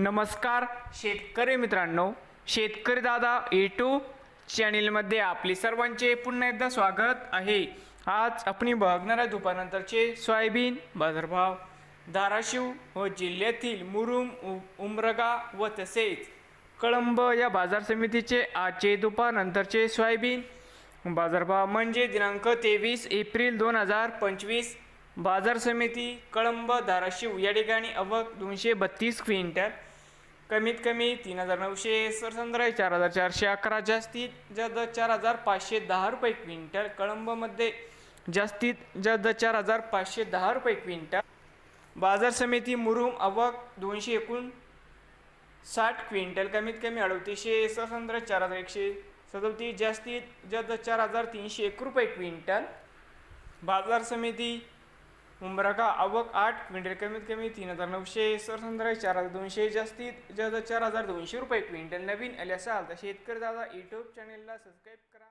नमस्कार शेतकरी मित्रांनो शेतकरी दादा यूट्यूब चॅनेलमध्ये आपले सर्वांचे पुन्हा एकदा स्वागत आहे. आज आपण बघणार आहे दुपारनंतरचे सोयाबीन बाजारभाव धाराशिव व जिल्ह्यातील मुरुम उ- उमरगा व तसेच कळंब या बाजार समितीचे आजचे दुपारनंतरचे सोयाबीन बाजारभाव म्हणजे दिनांक तेवीस एप्रिल दोन हजार पंचवीस. बाजार समिती कळंब धाराशिव या ठिकाणी अवक दोनशे बत्तीस क्विंटल कमीत कमी तीन हजार नऊशे सरसंद्राय चार हजार चारशे अकरा. जास्तीत जास्त चार हजार पाचशे दहा रुपये क्विंटल. कळंबमध्ये जास्तीत जास्त चार हजार पाचशे दहा रुपये क्विंटल. बाजार समिती मुरुम अवक दोनशे एकूण साठ क्विंटल. कमीत कमी अडतीसशे सतरा चार हजार एकशे सदोतीस. जास्तीत जास्त चार हजार तीनशे एक रुपये क्विंटल. बाजार समिती उंबराका आवक आठ क्विंटल कमीत कमी तीन हजार नऊशे सरसंद्राय चार हजार दोनशे जास्तीत जास्त चार हजार दोनशे रुपये. क्विंटल नवीन आले असाल तर शेतकरी दादा यूट्यूब चॅनेलला सबस्क्राईब करा.